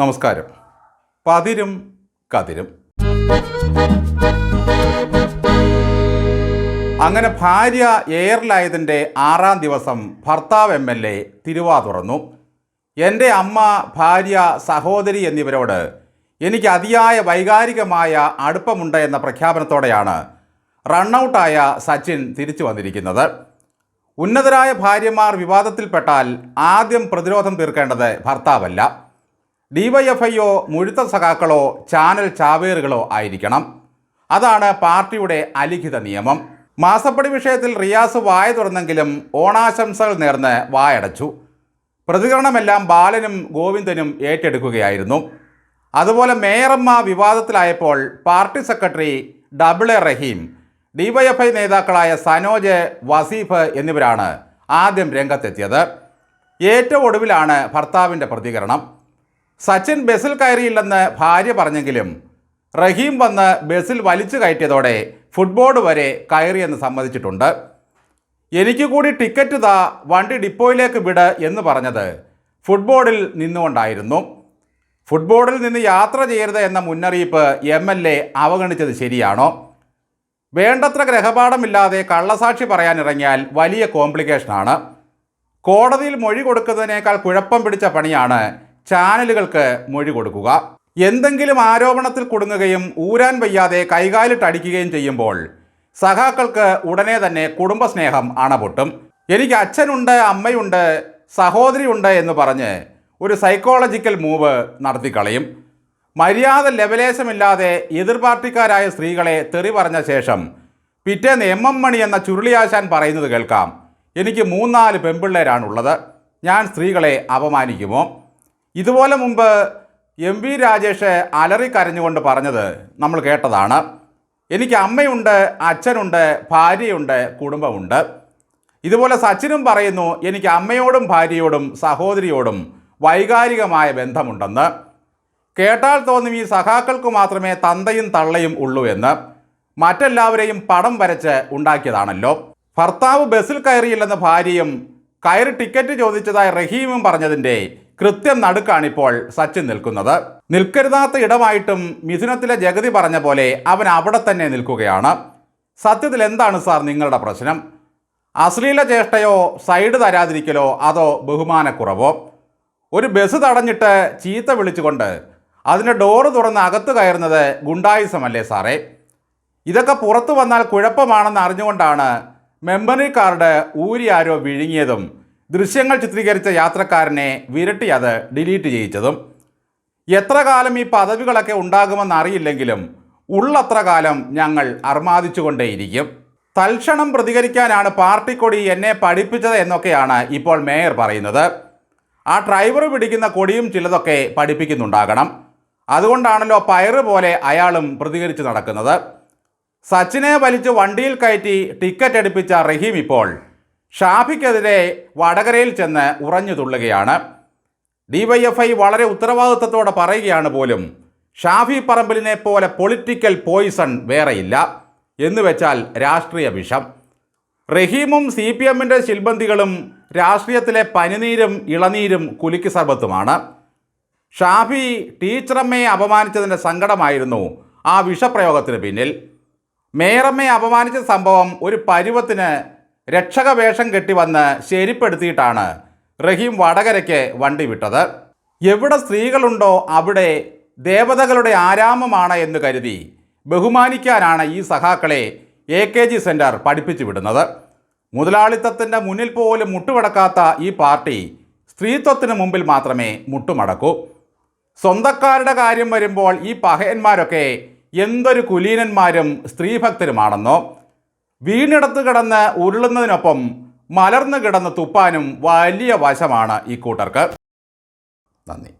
നമസ്കാരം. പതിരും കതിരും. അങ്ങനെ ഭാര്യ എയറിലായതിന്റെ ആറാം ദിവസം ഭർത്താവ് എം എൽ എ തിരുവാ തുറന്നു. എന്റെ അമ്മ ഭാര്യ സഹോദരി എന്നിവരോട് എനിക്ക് അതിയായ വൈകാരികമായ അടുപ്പമുണ്ട് എന്ന പ്രഖ്യാപനത്തോടെയാണ് റണ്ണൌട്ടായ സച്ചിൻ തിരിച്ചു വന്നിരിക്കുന്നത്. ഉന്നതരായ ഭാര്യമാർ വിവാദത്തിൽപ്പെട്ടാൽ ആദ്യം പ്രതിരോധം തീർക്കേണ്ടത് ഭർത്താവല്ല. ഡിവൈഎഫ്ഐയോ മുഴുത്ത സഖാക്കളോ ചാനൽ ചാവേറുകളോ ആയിരിക്കണം. അതാണ് പാർട്ടിയുടെ അലിഖിത നിയമം. മാസപ്പടി വിഷയത്തിൽ റിയാസ് വായ തുറന്നെങ്കിലും ഓണാശംസകൾ നേർന്ന് വായടച്ചു. പ്രതികരണമെല്ലാം ബാലനും ഗോവിന്ദനും ഏറ്റെടുക്കുകയായിരുന്നു. അതുപോലെ മേയറമ്മ വിവാദത്തിലായപ്പോൾ party secretary double A Rahim DYFI നേതാക്കളായ സനോജ് വസീഫ് എന്നിവരാണ് ആദ്യം രംഗത്തെത്തിയത്. ഏറ്റവും ഒടുവിലാണ് ഭർത്താവിന്റെ പ്രതികരണം. സച്ചിൻ ബസ്സിൽ കയറിയില്ലെന്ന് ഭാര്യ പറഞ്ഞെങ്കിലും റഹീം വന്ന് ബസിൽ വലിച്ചു കയറ്റിയതോടെ ഫുട്ബോർഡ് വരെ കയറിയെന്ന് സമ്മതിച്ചിട്ടുണ്ട്. എനിക്ക് കൂടി ടിക്കറ്റ് താ വണ്ടി ഡിപ്പോയിലേക്ക് വിട് എന്ന് പറഞ്ഞത് ഫുട്ബോർഡിൽ നിന്നുകൊണ്ടായിരുന്നു. ഫുട്ബോർഡിൽ നിന്ന് യാത്ര ചെയ്യരുത് എന്ന മുന്നറിയിപ്പ് എം എൽ എ അവഗണിച്ചത് ശരിയാണോ? വേണ്ടത്ര ഗ്രഹപാഠമില്ലാതെ കള്ളസാക്ഷി പറയാനിറങ്ങിയാൽ വലിയ കോംപ്ലിക്കേഷനാണ് കോടതിയിൽ മൊഴി കൊടുക്കുന്നതിനേക്കാൾ കുഴപ്പം പിടിച്ച പണിയാണ് ചാനലുകൾക്ക് മൊഴി കൊടുക്കുക. എന്തെങ്കിലും ആരോപണത്തിൽ കുടുങ്ങുകയും ഊരാൻ വയ്യാതെ കൈകാലിട്ടടിക്കുകയും ചെയ്യുമ്പോൾ സഖാക്കൾക്ക് ഉടനെ തന്നെ കുടുംബസ്നേഹം അണപൊട്ടും. എനിക്ക് അച്ഛനുണ്ട് അമ്മയുണ്ട് സഹോദരിയുണ്ട് എന്ന് പറഞ്ഞ് ഒരു സൈക്കോളജിക്കൽ മൂവ് നടത്തിക്കളയും. മര്യാദ ലെവലേശമില്ലാതെ എതിർ പാർട്ടിക്കാരായ സ്ത്രീകളെ തെറി പറഞ്ഞ ശേഷം പിറ്റേന്ന് എം എം മണി എന്ന ചുരുളിയാശാൻ പറയുന്നത് കേൾക്കാം. എനിക്ക് മൂന്നാൽ പെൺപിള്ളേരാണുള്ളത്. ഞാൻ സ്ത്രീകളെ അപമാനിക്കുമോ? ഇതുപോലെ മുമ്പ് എം വി രാജേഷ് അലറി കരഞ്ഞുകൊണ്ട് പറഞ്ഞത് നമ്മൾ കേട്ടതാണ്. എനിക്ക് അമ്മയുണ്ട് അച്ഛനുണ്ട് ഭാര്യയുണ്ട് കുടുംബമുണ്ട്. ഇതുപോലെ സച്ചിനും പറയുന്നു എനിക്ക് അമ്മയോടും ഭാര്യയോടും സഹോദരിയോടും വൈകാരികമായ ബന്ധമുണ്ടെന്ന്. കേട്ടാൽ തോന്നും ഈ സഖാക്കൾക്ക് മാത്രമേ തന്തയും തള്ളയും ഉള്ളൂ എന്ന്. മറ്റെല്ലാവരെയും പടം വരച്ച് ഉണ്ടാക്കിയതാണല്ലോ. ഭർത്താവ് ബസ്സിൽ കയറിയില്ലെന്ന ഭാര്യയും കയറി ടിക്കറ്റ് ചോദിച്ചതായി റഹീമും പറഞ്ഞതിന്റെ കൃത്യം നടുക്കാണിപ്പോൾ സച്ചിൻ നിൽക്കുന്നത്. നിൽക്കരുതാത്ത ഇടമായിട്ടും മിഥുനത്തിലെ ജഗതി പറഞ്ഞ പോലെ അവൻ അവിടെ തന്നെ നിൽക്കുകയാണ്. സത്യത്തിൽ എന്താണ് സാർ നിങ്ങളുടെ പ്രശ്നം? അശ്ലീല ചേഷ്ടയോ സൈഡ് തരാതിരിക്കലോ അതോ ബഹുമാനക്കുറവോ? ഒരു ബസ് തടഞ്ഞിട്ട് ചീത്ത വിളിച്ചുകൊണ്ട് അതിന്റെ ഡോറ് തുറന്ന് അകത്ത് കയറുന്നത് ഗുണ്ടായുസമല്ലേ സാറേ? ഇതൊക്കെ പുറത്തു വന്നാൽ കുഴപ്പമാണെന്ന് അറിഞ്ഞുകൊണ്ടാണ് മെമ്മറി കാർഡ് ഊരി ആരോ വിഴുങ്ങിയതും ദൃശ്യങ്ങൾ ചിത്രീകരിച്ച യാത്രക്കാരനെ വിരട്ടി അത് ഡിലീറ്റ് ചെയ്യിച്ചതും എത്ര കാലം ഈ പദവികളൊക്കെ ഉണ്ടാകുമെന്ന് അറിയില്ലെങ്കിലും ഉള്ളത്ര കാലം ഞങ്ങൾ അർമാദിച്ചുകൊണ്ടേയിരിക്കും. തൽക്ഷണം പ്രതികരിക്കാനാണ് പാർട്ടി കൊടി എന്നെ പഠിപ്പിച്ചത് എന്നൊക്കെയാണ് ഇപ്പോൾ മേയർ പറയുന്നത്. ആ ഡ്രൈവർ പിടിക്കുന്ന കൊടിയും ചിലതൊക്കെ പഠിപ്പിക്കുന്നുണ്ടാകണം. അതുകൊണ്ടാണല്ലോ പയറ് പോലെ അയാളും പ്രതികരിച്ച് നടക്കുന്നത്. സച്ചിനെ വലിച്ച് വണ്ടിയിൽ കയറ്റി ടിക്കറ്റ് എടുപ്പിച്ച റഹീം ഇപ്പോൾ ഷാഫിക്കെതിരെ വടകരയിൽ ചെന്ന് ഉറഞ്ഞു തുള്ളുകയാണ്. ഡിവൈഎഫ്ഐ വളരെ ഉത്തരവാദിത്തത്തോടെ പറയുകയാണ് പോലും ഷാഫി പറമ്പലിനെ പോലെ പൊളിറ്റിക്കൽ പോയിസൺ വേറെയില്ല എന്ന് വെച്ചാൽ രാഷ്ട്രീയ വിഷം. റഹീമും സി പി എമ്മിന്റെ ശിൽബന്ധികളും രാഷ്ട്രീയത്തിലെ പനിനീരും ഇളനീരും കുലുക്കി സർബത്തുമാണ് ഷാഫി ടീച്ചറമ്മയെ അപമാനിച്ചതിന്റെ സങ്കടമായിരുന്നു ആ വിഷപ്രയോഗത്തിന് പിന്നിൽ. മേയറമ്മയെ അപമാനിച്ച സംഭവം ഒരു പരുവത്തിന് രക്ഷക വേഷം കെട്ടി വന്ന് ശരിപ്പെടുത്തിയിട്ടാണ് റഹീം വടകരയ്ക്ക് വണ്ടി വിട്ടത്. എവിടെ സ്ത്രീകളുണ്ടോ അവിടെ ദേവതകളുടെ ആരാമമാണ് എന്ന് കരുതി ബഹുമാനിക്കാനാണ് ഈ സഹാക്കളെ എ കെ ജി സെന്റർ പഠിപ്പിച്ചു വിടുന്നത്. മുതലാളിത്തത്തിന്റെ മുന്നിൽ പോലും മുട്ടുമടക്കാത്ത ഈ പാർട്ടി സ്ത്രീത്വത്തിന് മുമ്പിൽ മാത്രമേ മുട്ടുമടക്കൂ. സ്വന്തക്കാരുടെ കാര്യം വരുമ്പോൾ ഈ പഹയന്മാരൊക്കെ എന്തൊരു കുലീനന്മാരും സ്ത്രീഭക്തരുമാണെന്നോ വീണിടത്ത് കിടന്ന് ഉരുളുന്നതിനൊപ്പം മലർന്നു കിടന്ന് തുപ്പാനും വലിയ വശമാണ് ഈ കൂട്ടർക്ക്. നന്ദി.